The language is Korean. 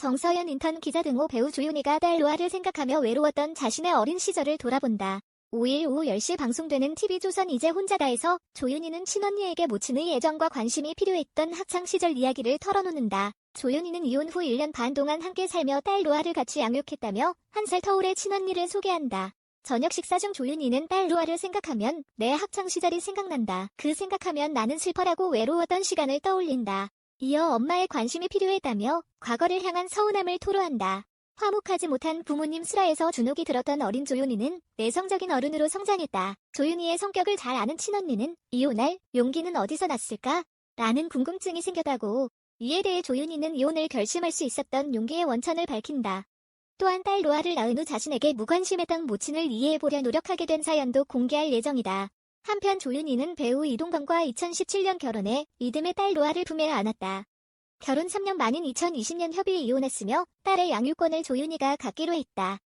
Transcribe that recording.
정서연 인턴 기자 등호 배우 조윤희가 딸 로아를 생각하며 외로웠던 자신의 어린 시절을 돌아본다. 5일 오후 10시 방송되는 TV조선 이제 혼자다에서 조윤희는 친언니에게 모친의 애정과 관심이 필요했던 학창시절 이야기를 털어놓는다. 조윤희는 이혼 후 1년 반 동안 함께 살며 딸 로아를 같이 양육했다며 한 살 터울의 친언니를 소개한다. 저녁 식사 중 조윤희는 딸 로아를 생각하면 내 학창시절이 생각난다. 그 생각하면 나는 슬퍼라고 외로웠던 시간을 떠올린다. 이어 엄마의 관심이 필요했다며 과거를 향한 서운함을 토로한다. 화목하지 못한 부모님 슬하에서 주눅이 들었던 어린 조윤희는 내성적인 어른으로 성장했다. 조윤희의 성격을 잘 아는 친언니는 이혼할 용기는 어디서 났을까? 라는 궁금증이 생겼다고. 이에 대해 조윤희는 이혼을 결심할 수 있었던 용기의 원천을 밝힌다. 또한 딸 로아를 낳은 후 자신에게 무관심했던 모친을 이해해보려 노력하게 된 사연도 공개할 예정이다. 한편 조윤희는 배우 이동건과 2017년 결혼해 이듬해 딸 로아를 품에 안았다. 결혼 3년 만인 2020년 협의에 이혼했으며 딸의 양육권을 조윤희가 갖기로 했다.